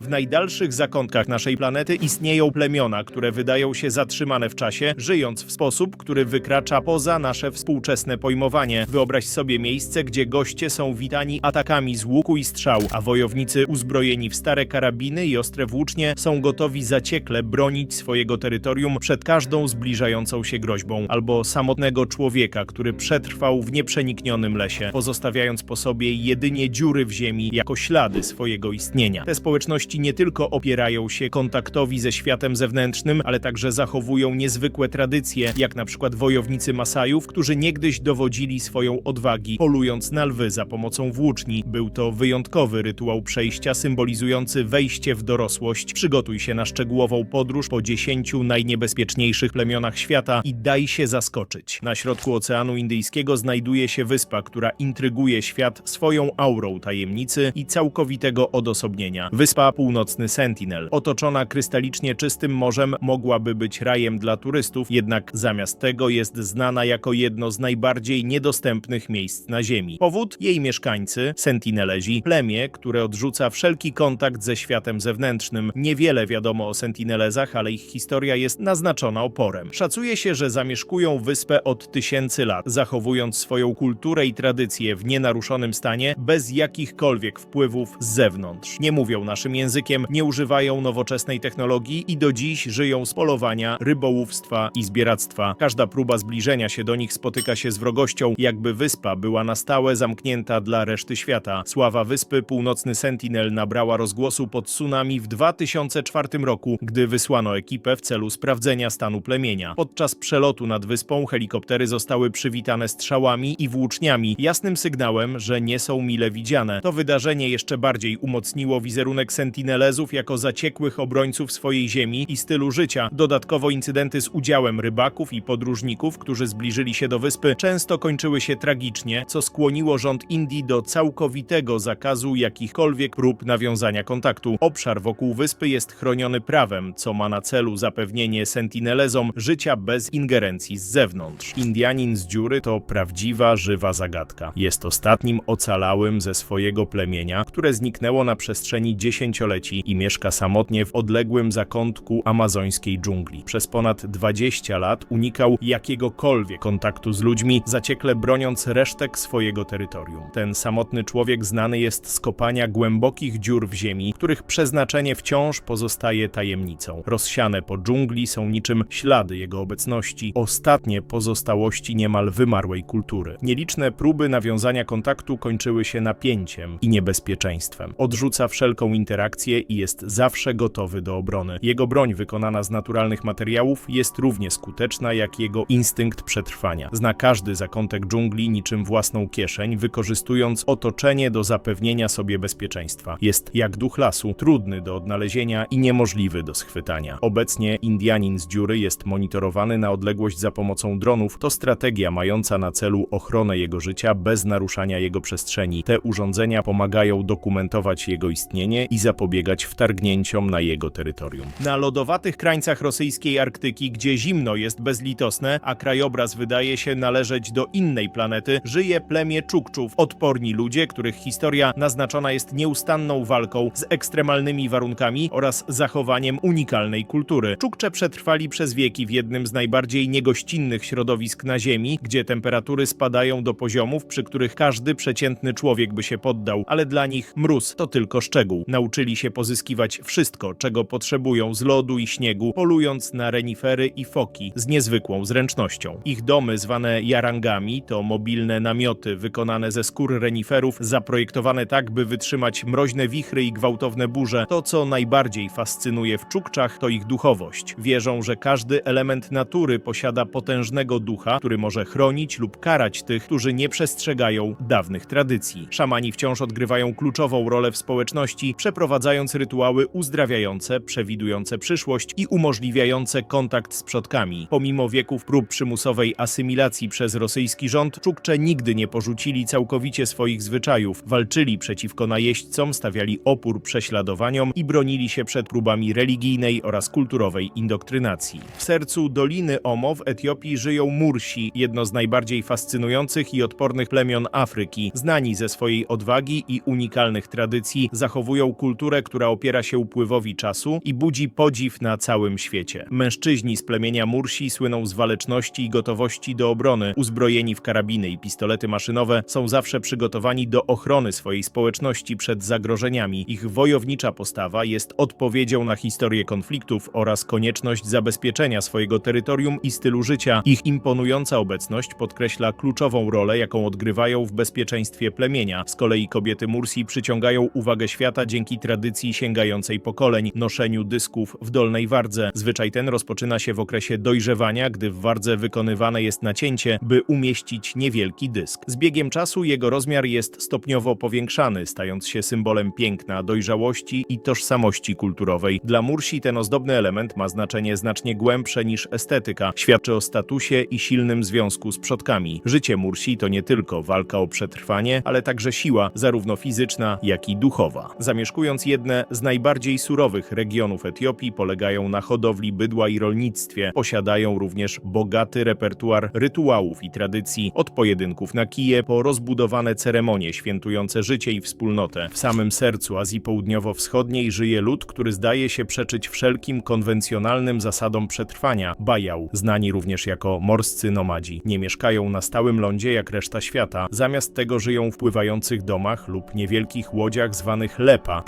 W najdalszych zakątkach naszej planety istnieją plemiona, które wydają się zatrzymane w czasie, żyjąc w sposób, który wykracza poza nasze współczesne pojmowanie. Wyobraź sobie miejsce, gdzie goście są witani atakami z łuku i strzał, a wojownicy uzbrojeni w stare karabiny i ostre włócznie są gotowi zaciekle bronić swojego terytorium przed każdą zbliżającą się groźbą, albo samotnego człowieka, który przetrwał w nieprzeniknionym lesie, pozostawiając po sobie jedynie dziury w ziemi jako ślady swojego istnienia. Te społeczności nie tylko opierają się kontaktowi ze światem zewnętrznym, ale także zachowują niezwykłe tradycje, jak na przykład wojownicy Masajów, którzy niegdyś dowodzili swoją odwagi, polując na lwy za pomocą włóczni. Był to wyjątkowy rytuał przejścia symbolizujący wejście w dorosłość. Przygotuj się na szczegółową podróż po dziesięciu najniebezpieczniejszych plemionach świata i daj się zaskoczyć. Na środku Oceanu Indyjskiego znajduje się wyspa, która intryguje świat swoją aurą tajemnicy i całkowitego odosobnienia. Wyspa Północny Sentinel, otoczona krystalicznie czystym morzem, mogłaby być rajem dla turystów, jednak zamiast tego jest znana jako jedno z najbardziej niedostępnych miejsc na Ziemi. Powód? Jej mieszkańcy, Sentinelezi, plemię, które odrzuca wszelki kontakt ze światem zewnętrznym. Niewiele wiadomo o Sentinelezach, ale ich historia jest naznaczona oporem. Szacuje się, że zamieszkują wyspę od tysięcy lat, zachowując swoją kulturę i tradycje w nienaruszonym stanie, bez jakichkolwiek wpływów z zewnątrz. Nie mówią naszym językiem, nie używają nowoczesnej technologii i do dziś żyją z polowania, rybołówstwa i zbieractwa. Każda próba zbliżenia się do nich spotyka się z wrogością, jakby wyspa była na stałe zamknięta dla reszty świata. Sława wyspy Północny Sentinel nabrała rozgłosu pod tsunami w 2004 roku, gdy wysłano ekipę w celu sprawdzenia stanu plemienia. Podczas przelotu nad wyspą helikoptery zostały przywitane strzałami i włóczniami, jasnym sygnałem, że nie są mile widziane. To wydarzenie jeszcze bardziej umocniło wizerunek Sentinelezów jako zaciekłych obrońców swojej ziemi i stylu życia. Dodatkowo incydenty z udziałem rybaków i podróżników, którzy zbliżyli się do wyspy, często kończyły się tragicznie, co skłoniło rząd Indii do całkowitego zakazu jakichkolwiek prób nawiązania kontaktu. Obszar wokół wyspy jest chroniony prawem, co ma na celu zapewnienie Sentinelezom życia bez ingerencji z zewnątrz. Indianin z dziury to prawdziwa, żywa zagadka. Jest ostatnim ocalałym ze swojego plemienia, które zniknęło na przestrzeni dziesięcioleci i mieszka samotnie w odległym zakątku amazońskiej dżungli. Przez ponad 20 lat unikał jakiegokolwiek kontaktu z ludźmi, zaciekle broniąc resztek swojego terytorium. Ten samotny człowiek znany jest z kopania głębokich dziur w ziemi, których przeznaczenie wciąż pozostaje tajemnicą. Rozsiane po dżungli są niczym ślady jego obecności, ostatnie pozostałości niemal wymarłej kultury. Nieliczne próby nawiązania kontaktu kończyły się napięciem i niebezpieczeństwem. Odrzuca wszelką interakcję i jest zawsze gotowy do obrony. Jego broń wykonana z naturalnych materiałów jest równie skuteczna jak jego instynkt przetrwania. Zna każdy zakątek dżungli niczym własną kieszeń, wykorzystując otoczenie do zapewnienia sobie bezpieczeństwa. Jest jak duch lasu, trudny do odnalezienia i niemożliwy do schwytania. Obecnie Indianin z dziury jest monitorowany na odległość za pomocą dronów. To strategia mająca na celu ochronę jego życia bez naruszania jego przestrzeni. Te urządzenia pomagają dokumentować jego istnienie i zapobiegać wtargnięciom na jego terytorium. Na lodowatych krańcach rosyjskiej Arktyki, gdzie zimno jest bezlitosne, a krajobraz wydaje się należeć do innej planety, żyje plemię Czukczów, odporni ludzie, których historia naznaczona jest nieustanną walką z ekstremalnymi warunkami oraz zachowaniem unikalnej kultury. Czukcze przetrwali przez wieki w jednym z najbardziej niegościnnych środowisk na Ziemi, gdzie temperatury spadają do poziomów, przy których każdy przeciętny człowiek by się poddał, ale dla nich mróz to tylko szczegół. Nauczyli się pozyskiwać wszystko, czego potrzebują z lodu i śniegu, polując na renifery i foki z niezwykłą zręcznością. Ich domy, zwane jarangami, to mobilne namioty wykonane ze skór reniferów, zaprojektowane tak, by wytrzymać mroźne wichry i gwałtowne burze. To, co najbardziej fascynuje w Czukczach, to ich duchowość. Wierzą, że każdy element natury posiada potężnego ducha, który może chronić lub karać tych, którzy nie przestrzegają dawnych tradycji. Szamani wciąż odgrywają kluczową rolę w społeczności, przeprowadzając rytuały uzdrawiające, przewidujące przyszłość i umożliwiające kontakt z przodkami. Pomimo wieków prób przymusowej asymilacji przez rosyjski rząd, Czukcze nigdy nie porzucili całkowicie swoich zwyczajów. Walczyli przeciwko najeźdźcom, stawiali opór prześladowaniom i bronili się przed próbami religijnej oraz kulturowej indoktrynacji. W sercu Doliny Omo w Etiopii żyją Mursi, jedno z najbardziej fascynujących i odpornych plemion Afryki. Znani ze swojej odwagi i unikalnych tradycji, zachowują kulturę kulturę, która opiera się upływowi czasu i budzi podziw na całym świecie. Mężczyźni z plemienia Mursi słyną z waleczności i gotowości do obrony, uzbrojeni w karabiny i pistolety maszynowe, są zawsze przygotowani do ochrony swojej społeczności przed zagrożeniami. Ich wojownicza postawa jest odpowiedzią na historię konfliktów oraz konieczność zabezpieczenia swojego terytorium i stylu życia. Ich imponująca obecność podkreśla kluczową rolę, jaką odgrywają w bezpieczeństwie plemienia. Z kolei kobiety Mursi przyciągają uwagę świata dzięki tradycji sięgającej pokoleń, noszeniu dysków w dolnej wardze. Zwyczaj ten rozpoczyna się w okresie dojrzewania, gdy w wardze wykonywane jest nacięcie, by umieścić niewielki dysk. Z biegiem czasu jego rozmiar jest stopniowo powiększany, stając się symbolem piękna, dojrzałości i tożsamości kulturowej. Dla Mursi ten ozdobny element ma znaczenie znacznie głębsze niż estetyka. Świadczy o statusie i silnym związku z przodkami. Życie Mursi to nie tylko walka o przetrwanie, ale także siła, zarówno fizyczna, jak i duchowa. Zamieszkując jedne z najbardziej surowych regionów Etiopii, polegają na hodowli bydła i rolnictwie. Posiadają również bogaty repertuar rytuałów i tradycji, od pojedynków na kije po rozbudowane ceremonie świętujące życie i wspólnotę. W samym sercu Azji Południowo-Wschodniej żyje lud, który zdaje się przeczyć wszelkim konwencjonalnym zasadom przetrwania. Bajał, znani również jako morscy nomadzi, nie mieszkają na stałym lądzie jak reszta świata. Zamiast tego żyją w pływających domach lub niewielkich łodziach zwanych lepa,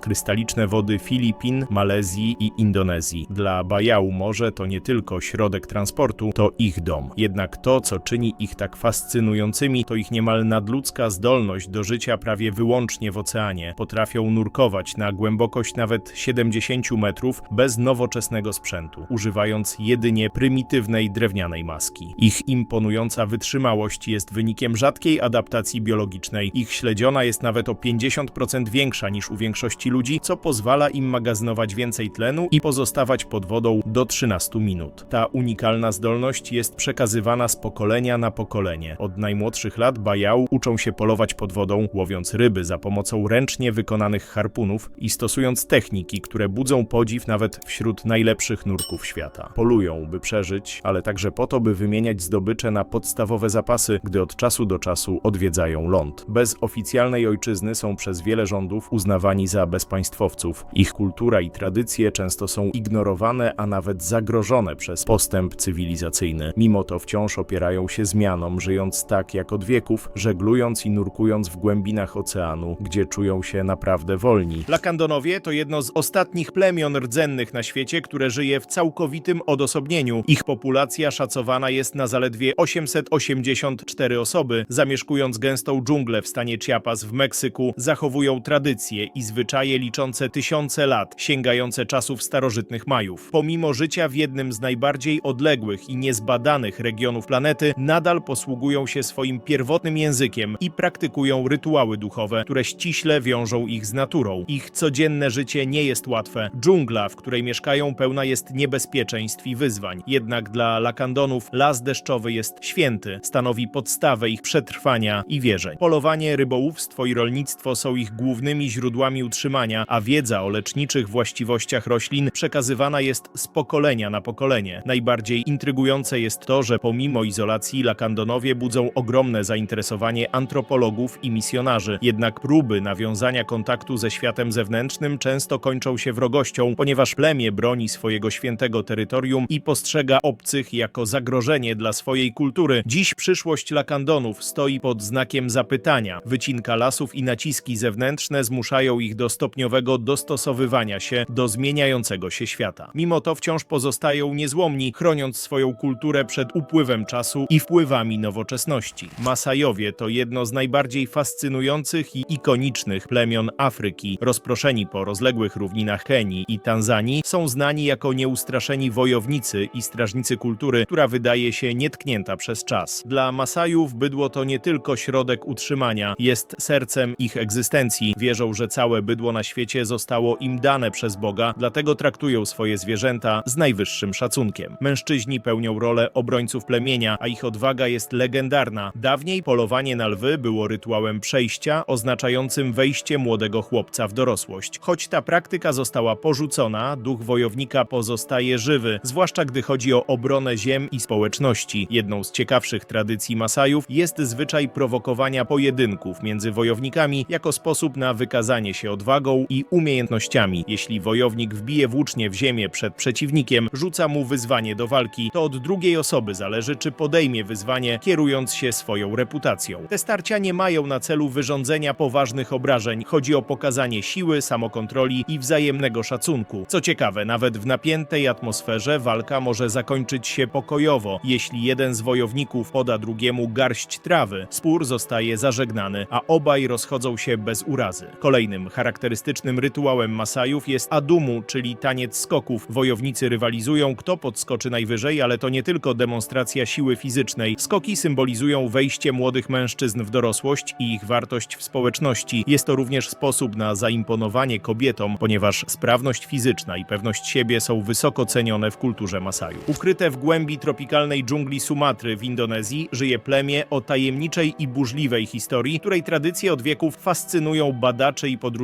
krystaliczne wody Filipin, Malezji i Indonezji. Dla Bajału morze to nie tylko środek transportu, to ich dom. Jednak to, co czyni ich tak fascynującymi, to ich niemal nadludzka zdolność do życia prawie wyłącznie w oceanie. Potrafią nurkować na głębokość nawet 70 metrów bez nowoczesnego sprzętu, używając jedynie prymitywnej drewnianej maski. Ich imponująca wytrzymałość jest wynikiem rzadkiej adaptacji biologicznej. Ich śledziona jest nawet o 50% większa niż u większości ludzi, co pozwala im magazynować więcej tlenu i pozostawać pod wodą do 13 minut. Ta unikalna zdolność jest przekazywana z pokolenia na pokolenie. Od najmłodszych lat Bajał uczą się polować pod wodą, łowiąc ryby za pomocą ręcznie wykonanych harpunów i stosując techniki, które budzą podziw nawet wśród najlepszych nurków świata. Polują, by przeżyć, ale także po to, by wymieniać zdobycze na podstawowe zapasy, gdy od czasu do czasu odwiedzają ląd. Bez oficjalnej ojczyzny są przez wiele rządów uznawani za bezpaństwowców. Ich kultura i tradycje często są ignorowane, a nawet zagrożone przez postęp cywilizacyjny. Mimo to wciąż opierają się zmianom, żyjąc tak jak od wieków, żeglując i nurkując w głębinach oceanu, gdzie czują się naprawdę wolni. Lakandonowie to jedno z ostatnich plemion rdzennych na świecie, które żyje w całkowitym odosobnieniu. Ich populacja szacowana jest na zaledwie 884 osoby. Zamieszkując gęstą dżunglę w stanie Chiapas w Meksyku, zachowują tradycje i zwyczaje liczące tysiące lat, sięgające czasów starożytnych Majów. Pomimo życia w jednym z najbardziej odległych i niezbadanych regionów planety, nadal posługują się swoim pierwotnym językiem i praktykują rytuały duchowe, które ściśle wiążą ich z naturą. Ich codzienne życie nie jest łatwe. Dżungla, w której mieszkają, pełna jest niebezpieczeństw i wyzwań. Jednak dla lakandonów las deszczowy jest święty, stanowi podstawę ich przetrwania i wierzeń. Polowanie, rybołówstwo i rolnictwo są ich głównymi źródłami utrzymania, a wiedza o leczniczych właściwościach roślin przekazywana jest z pokolenia na pokolenie. Najbardziej intrygujące jest to, że pomimo izolacji lakandonowie budzą ogromne zainteresowanie antropologów i misjonarzy. Jednak próby nawiązania kontaktu ze światem zewnętrznym często kończą się wrogością, ponieważ plemię broni swojego świętego terytorium i postrzega obcych jako zagrożenie dla swojej kultury. Dziś przyszłość lakandonów stoi pod znakiem zapytania. Wycinka lasów i naciski zewnętrzne zmuszają ich do stopniowego dostosowywania się do zmieniającego się świata. Mimo to wciąż pozostają niezłomni, chroniąc swoją kulturę przed upływem czasu i wpływami nowoczesności. Masajowie to jedno z najbardziej fascynujących i ikonicznych plemion Afryki. Rozproszeni po rozległych równinach Kenii i Tanzanii, są znani jako nieustraszeni wojownicy i strażnicy kultury, która wydaje się nietknięta przez czas. Dla Masajów bydło to nie tylko środek utrzymania, jest sercem ich egzystencji. Wierzą, że całe bydło na świecie zostało im dane przez Boga, dlatego traktują swoje zwierzęta z najwyższym szacunkiem. Mężczyźni pełnią rolę obrońców plemienia, a ich odwaga jest legendarna. Dawniej polowanie na lwy było rytuałem przejścia, oznaczającym wejście młodego chłopca w dorosłość. Choć ta praktyka została porzucona, duch wojownika pozostaje żywy, zwłaszcza gdy chodzi o obronę ziem i społeczności. Jedną z ciekawszych tradycji Masajów jest zwyczaj prowokowania pojedynków między wojownikami jako sposób na wykazanie się odwagą i umiejętnościami. Jeśli wojownik wbije włócznie w ziemię przed przeciwnikiem, rzuca mu wyzwanie do walki, to od drugiej osoby zależy, czy podejmie wyzwanie, kierując się swoją reputacją. Te starcia nie mają na celu wyrządzenia poważnych obrażeń. Chodzi o pokazanie siły, samokontroli i wzajemnego szacunku. Co ciekawe, nawet w napiętej atmosferze walka może zakończyć się pokojowo. Jeśli jeden z wojowników poda drugiemu garść trawy, spór zostaje zażegnany, a obaj rozchodzą się bez urazy. Kolejnym charakterystycznym rytuałem Masajów jest adumu, czyli taniec skoków. Wojownicy rywalizują, kto podskoczy najwyżej, ale to nie tylko demonstracja siły fizycznej. Skoki symbolizują wejście młodych mężczyzn w dorosłość i ich wartość w społeczności. Jest to również sposób na zaimponowanie kobietom, ponieważ sprawność fizyczna i pewność siebie są wysoko cenione w kulturze Masajów. Ukryte w głębi tropikalnej dżungli Sumatry w Indonezji żyje plemię o tajemniczej i burzliwej historii, której tradycje od wieków fascynują badaczy i podróżników.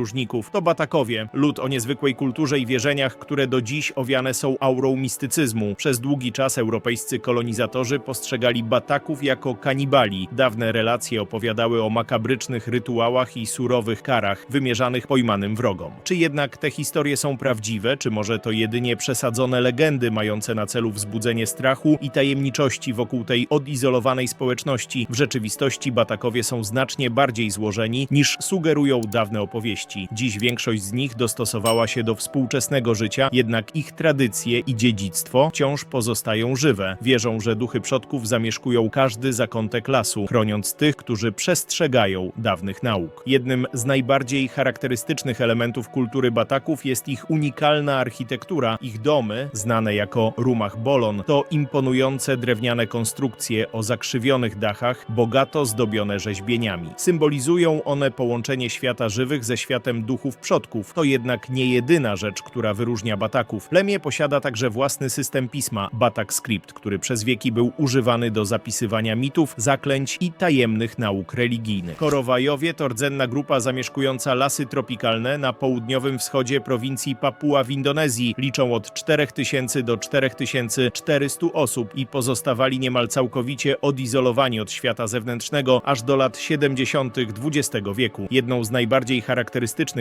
To Batakowie, lud o niezwykłej kulturze i wierzeniach, które do dziś owiane są aurą mistycyzmu. Przez długi czas europejscy kolonizatorzy postrzegali Bataków jako kanibali. Dawne relacje opowiadały o makabrycznych rytuałach i surowych karach wymierzanych pojmanym wrogom. Czy jednak te historie są prawdziwe, czy może to jedynie przesadzone legendy mające na celu wzbudzenie strachu i tajemniczości wokół tej odizolowanej społeczności? W rzeczywistości Batakowie są znacznie bardziej złożeni niż sugerują dawne opowieści. Dziś większość z nich dostosowała się do współczesnego życia, jednak ich tradycje i dziedzictwo wciąż pozostają żywe. Wierzą, że duchy przodków zamieszkują każdy zakątek lasu, chroniąc tych, którzy przestrzegają dawnych nauk. Jednym z najbardziej charakterystycznych elementów kultury Bataków jest ich unikalna architektura. Ich domy, znane jako rumach bolon, to imponujące drewniane konstrukcje o zakrzywionych dachach, bogato zdobione rzeźbieniami. Symbolizują one połączenie świata żywych ze światem duchów przodków. To jednak nie jedyna rzecz, która wyróżnia Bataków. Plemię posiada także własny system pisma, Batak Script, który przez wieki był używany do zapisywania mitów, zaklęć i tajemnych nauk religijnych. Korowajowie to rdzenna grupa zamieszkująca lasy tropikalne na południowym wschodzie prowincji Papua w Indonezji. Liczą od 4000 do 4400 osób i pozostawali niemal całkowicie odizolowani od świata zewnętrznego aż do lat 70. XX wieku. Jedną z najbardziej charakterystycznych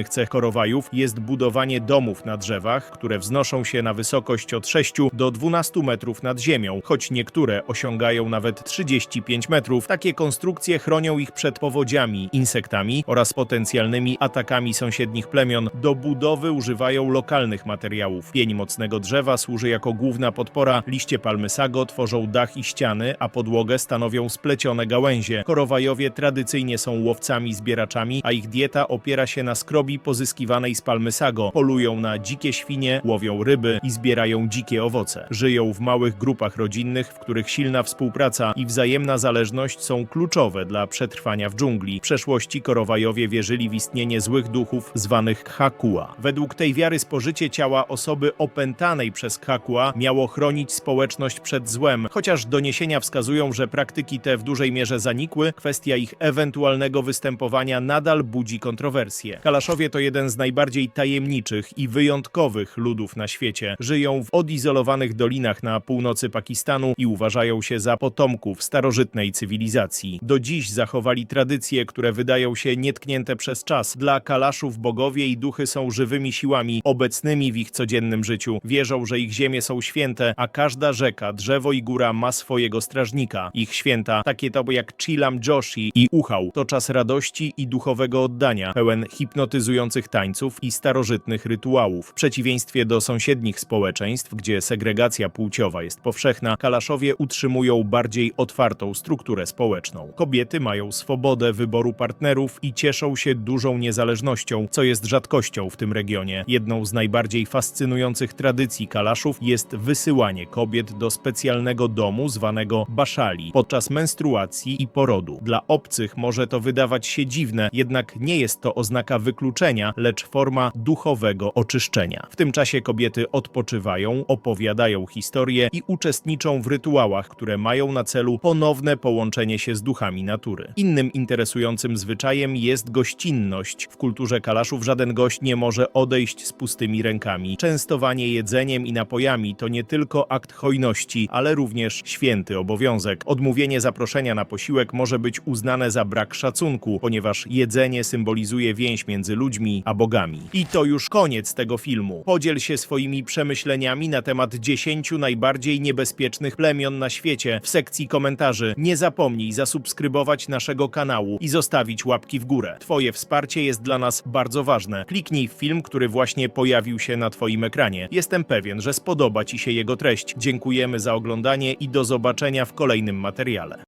cech korowajów jest budowanie domów na drzewach, które wznoszą się na wysokość od 6 do 12 metrów nad ziemią, choć niektóre osiągają nawet 35 metrów. Takie konstrukcje chronią ich przed powodziami, insektami oraz potencjalnymi atakami sąsiednich plemion. Do budowy używają lokalnych materiałów. Pień mocnego drzewa służy jako główna podpora, liście palmy sago tworzą dach i ściany, a podłogę stanowią splecione gałęzie. Korowajowie tradycyjnie są łowcami, zbieraczami, a ich dieta opiera się na skrobi pozyskiwanej z palmy sago. Polują na dzikie świnie, łowią ryby i zbierają dzikie owoce. Żyją w małych grupach rodzinnych, w których silna współpraca i wzajemna zależność są kluczowe dla przetrwania w dżungli. W przeszłości Korowajowie wierzyli w istnienie złych duchów zwanych Khakua. Według tej wiary spożycie ciała osoby opętanej przez Khakua miało chronić społeczność przed złem. Chociaż doniesienia wskazują, że praktyki te w dużej mierze zanikły, kwestia ich ewentualnego występowania nadal budzi kontrowersje. Kalaszowie to jeden z najbardziej tajemniczych i wyjątkowych ludów na świecie. Żyją w odizolowanych dolinach na północy Pakistanu i uważają się za potomków starożytnej cywilizacji. Do dziś zachowali tradycje, które wydają się nietknięte przez czas. Dla kalaszów bogowie i duchy są żywymi siłami, obecnymi w ich codziennym życiu. Wierzą, że ich ziemie są święte, a każda rzeka, drzewo i góra ma swojego strażnika. Ich święta, takie to jak Chilam Joshi i Uchał, to czas radości i duchowego oddania, pełen hipnotyzujących tańców i starożytnych rytuałów. W przeciwieństwie do sąsiednich społeczeństw, gdzie segregacja płciowa jest powszechna, kalaszowie utrzymują bardziej otwartą strukturę społeczną. Kobiety mają swobodę wyboru partnerów i cieszą się dużą niezależnością, co jest rzadkością w tym regionie. Jedną z najbardziej fascynujących tradycji kalaszów jest wysyłanie kobiet do specjalnego domu zwanego baszali podczas menstruacji i porodu. Dla obcych może to wydawać się dziwne, jednak nie jest to oznaka wykluczenia, lecz forma duchowego oczyszczenia. W tym czasie kobiety odpoczywają, opowiadają historie i uczestniczą w rytuałach, które mają na celu ponowne połączenie się z duchami natury. Innym interesującym zwyczajem jest gościnność. W kulturze kalaszów żaden gość nie może odejść z pustymi rękami. Częstowanie jedzeniem i napojami to nie tylko akt hojności, ale również święty obowiązek. Odmówienie zaproszenia na posiłek może być uznane za brak szacunku, ponieważ jedzenie symbolizuje więź między ludźmi a bogami. I to już koniec tego filmu. Podziel się swoimi przemyśleniami na temat 10 najbardziej niebezpiecznych plemion na świecie w sekcji komentarzy. Nie zapomnij zasubskrybować naszego kanału i zostawić łapki w górę. Twoje wsparcie jest dla nas bardzo ważne. Kliknij w film, który właśnie pojawił się na Twoim ekranie. Jestem pewien, że spodoba Ci się jego treść. Dziękujemy za oglądanie i do zobaczenia w kolejnym materiale.